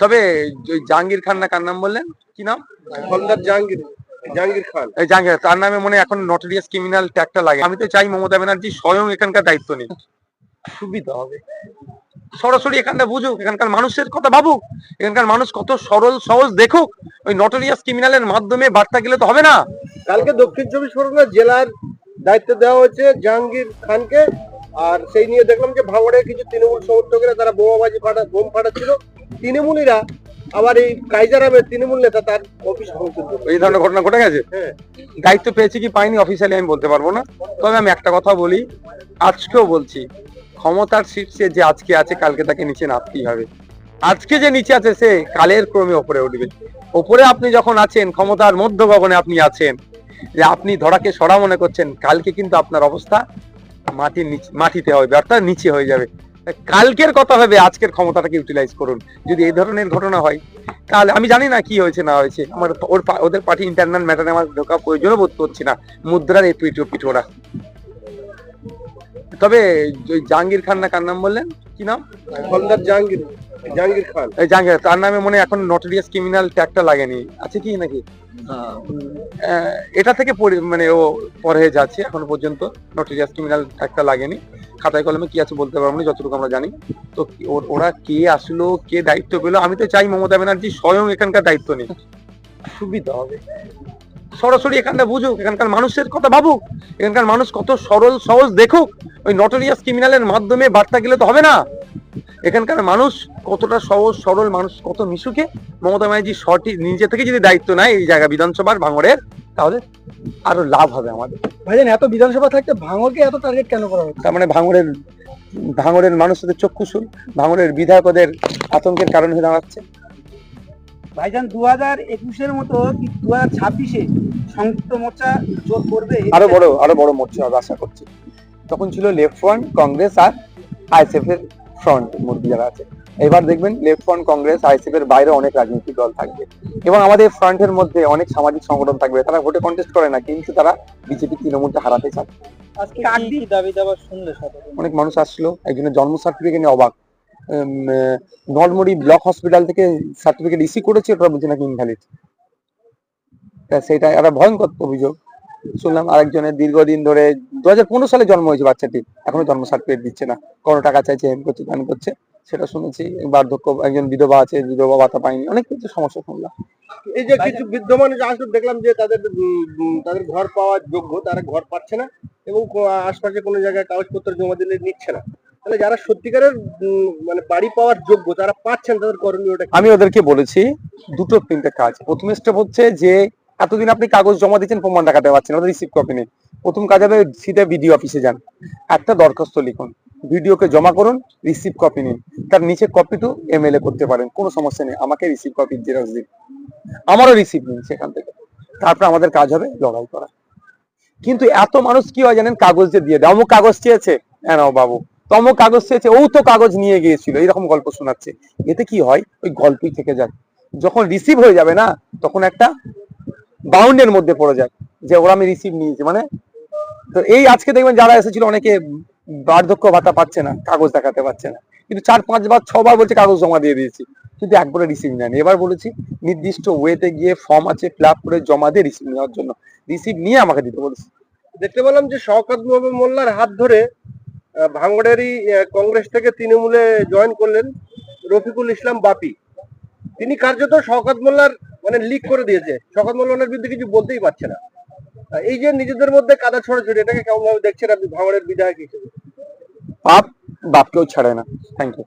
তবে ওই জাহাঙ্গীর খান না কার নাম বললেন? কি নাম? হলদার জাহাঙ্গীর জাহাঙ্গীর খান। জাহাঙ্গীর তার নামে মনে এখন নটোরিয়াস ক্রিমিনাল ট্যাগটা লাগে। আমি তো চাই মমতা ব্যানার্জি স্বয়ং এখানকার দায়িত্ব নিন সুবিধা হবে। সরাসরি এখানটা বুঝুক এখানকার মানুষের কথা ভাবুক এখানকার মানুষ কত সরল সহজ দেখুক ওই নটোরিয়াস ক্রিমিনালের মাধ্যমে বার্তা গেলে তো হবে না। কালকে দক্ষিণ চব্বিশ পরগনা জেলার দায়িত্ব দেওয়া হয়েছে জাহাঙ্গীর খানকে আর সেই নিয়ে দেখলাম যে ভাঙড়ে কিছু তৃণমূল সমর্থকেরা তারা বোমাবাজি ফাটা বোম ফাটাচ্ছিল। তৃণমূলীরা আবার এই কাইজারামের তৃণমূল নেতা তার অফিস ভাঙচুর। এই ধরনের ঘটনা ঘটে গেছে? হ্যাঁ। দায়িত্ব পেয়েছি কি পাইনি অফিসিয়ালি আমি বলতে পারব না। তবে আমি একটা কথা বলি আজকেও বলছি ক্ষমতার শীর্ষে যে আজকে আছে কালকে তাকে নিচে নামতেই হবে। আজকে যে নিচে আছে সে কালের ক্রমে ওপরে উঠবে। ওপরে আপনি যখন আছেন ক্ষমতার মধ্য গগনে আপনি আছেন যে আপনি ধরাকে সরা মনে করছেন কালকে কিন্তু আপনার অবস্থা মাটির নিচে মাটিতে হবে অর্থাৎ নিচে হয়ে যাবে। কালকের কথা ভেবে আজকের ক্ষমতাটাকে ইউটিলাইজ করুন। যদি এই ধরনের ঘটনা হয় তাহলে আমি জানি না কি হয়েছে না হয়েছে। আমার ওর ওদের পার্টি ইন্টারনাল ম্যাটারে আমার ঢোকা প্রয়োজনও বোধ করছি না। মুদ্রার এই পিঠো পিঠোরা। তবে জাহাঙ্গীর খান না কার নাম বললেন? কি নাম? হলদার জাহাঙ্গীর জাহাঙ্গীর খান। এই জাহাঙ্গীর তার নামে মনে হয় এখন নটোরিয়াস ক্রিমিনাল ট্যাগটা লাগেনি। আছে কি নাকি? আহ, এটা থেকে মানে ও পরে যাচ্ছে এখনও পর্যন্ত নটোরিয়াস ক্রিমিনাল ট্যাগটা লাগেনি। খাতায় কলমে কি আছে বলতে পারব না, যতটুকু আমরা জানি। তো ওরা কে আসলো, কে দায়িত্ব পেল, আমি তো চাই মমতা ব্যানার্জি স্বয়ং এখানকার দায়িত্ব নিন সুবিধা হবে। সরাসরি এখানটা বুঝুক, এখানকার মানুষের কথা ভাবুক, এখানকার মানুষ কত সরল, সহজ দেখুক। ওই নটোরিয়াস ক্রিমিনালের মাধ্যমে বার্তা গেলে তো হবে না। এখানকার মানুষ কতটা সহজ, সরল মানুষ, কত মিশুকে। মমতা ব্যানার্জি সঠিক, নিজে থেকে যদি দায়িত্ব নেয় এই জায়গা বিধানসভার ভাঙড়ের তাহলে আরও লাভ হবে আমাদের। ভাইজান এত বিধানসভা থাকতে ভাঙরকে এত টার্গেট কেন করা হচ্ছে? তার মানে ভাঙরের ভাঙরের মানুষদের চক্ষুশুল ভাঙরের বিধায়কদের আতঙ্কের কারণ হয়ে দাঁড়াচ্ছে। ভাইজান দু হাজার একুশের মতো কি দু হাজার ছাব্বিশে সংযুক্ত মোর্চা জোর করবে? আরও বড় আরও বড় মোর্চা হবে আশা করছি। তখন ছিল লেফট ফ্রন্ট কংগ্রেস আর আইএসএফ এর ফ্রন্ট মধ্যে যারা আছে। এবার দেখবেন লেফট ফ্রন্ট কংগ্রেস আইএসএফ এর বাইরে অনেক রাজনৈতিক দল থাকবে। এবং আমাদের ফ্রন্টের মধ্যে অনেক সামাজিক সংগঠন থাকবে। তারা ভোটে কন্টেস্ট করে না কিন্তু তারা বিজেপি তৃণমূলকে হারাতে চায়। অনেক মানুষ আসলো একজনের জন্ম সার্টিফিকেট নিয়ে অবাক। নলমুড়ি ব্লক হসপিটাল থেকে সার্টিফিকেট ইস্যু করেছে ওটা বলছে নাকি ইনভ্যালিড সেটা একটা ভয়ঙ্কর অভিযোগ। শুনলাম আরেকজনের দীর্ঘদিন ধরে দু হাজার পনেরো সালে জন্ম হয়েছে বাচ্চাটি এখনও জন্ম সার্টিফিকেট দিচ্ছে না। কোনো টাকা চাইছে হেন করছে ত্যান করছে। সেটা শুনেছি বার্ধক্য একজন বিধবা আছে বিধবা ভাতা পায়নি অনেক কিছু সমস্যা শুনলাম। এই যে কিছু বৃদ্ধ মানুষ আসলে দেখলাম যে তাদের তাদের ঘর পাওয়ার যোগ্য তারা ঘর পাচ্ছে না এবং আশপাশে কোনো জায়গায় কাগজপত্র জমা দিলে নিচ্ছে না। তাহলে যারা সত্যিকারের মানে বাড়ি পাওয়ার যোগ্য তারা পাচ্ছেন তাদের করণীয়টা? আমি ওদেরকে বলেছি দুটো তিনটে কাজ। প্রথম স্টেপ হচ্ছে যে এতদিন আপনি কাগজ জমা দিচ্ছেন প্রমাণ দেখাতে পারছেন ওদের রিসিভ কপি নেই। প্রথম কাজ হবে সিধা ভিডিও অফিসে যান। একটা দরখাস্ত লিখুন। ভিডিওকে জমা করুন রিসিভ কপি নিন। তার নিচে কপি টু এমএলএ করতে পারেন, কোনো সমস্যা নেই। আমাকে রিসিভ কপি জেরক্স দিন। আমারও রিসিভ নিন সেখান থেকে। তারপর আমাদের কাজ হবে লড়াই করা। কিন্তু এত মানুষ কি হয় জানেন? কাগজ যে দিয়ে দেয়। অমুক কাগজ চেয়েছে? হ্যাঁ বাবু। তমুক কাগজ চেয়েছে, ও তো কাগজ নিয়ে গিয়েছিল। এরকম গল্প শোনাচ্ছে। এতে কি হয়? ওই গল্পই থেকে যায়। যখন রিসিভ হয়ে যাবে না, তখন একটা বাউন্ডের মধ্যে পড়ে যায় যে, ওরা আমি রিসিভ নিয়েছি। মানে তো এই আজকে দেখবেন যারা এসেছিল, অনেকে বার্ধক্য ভাতা পাচ্ছে না কাগজ দেখাতে পারছে না। কিন্তু চার পাঁচবার ছবার বলছে কাগজ জমা দিয়ে দিয়েছি কিন্তু একবারে রিসিভ নেয়নি। এবার বলেছি নির্দিষ্ট ওয়েতে গিয়ে ফর্ম আছে ফিল করে জমা দিয়ে রিসিভ নেওয়ার জন্য। রিসিভ নিয়ে আমাকে দিতে বলেছি। দেখতে পেলাম যে শওকত মোল্লার হাত ধরে আহ, ভাঙড়েরই কংগ্রেস থেকে তৃণমূলে জয়েন করলেন রফিকুল ইসলাম বাপি। তিনি কার্যত শওকত মোল্লার মানে লিক করে দিয়েছে। শওকত মোল্লার বিরুদ্ধে কিছু বলতেই পারছে না। এই যে নিজেদের মধ্যে কাদা ছড়াছড়ি, এটাকে কেমন ভাবে দেখছেন আপনি ভাঙড়ের বিধায়ক হিসেবে? বাপ বাপকেও ছাড়ে না। Thank you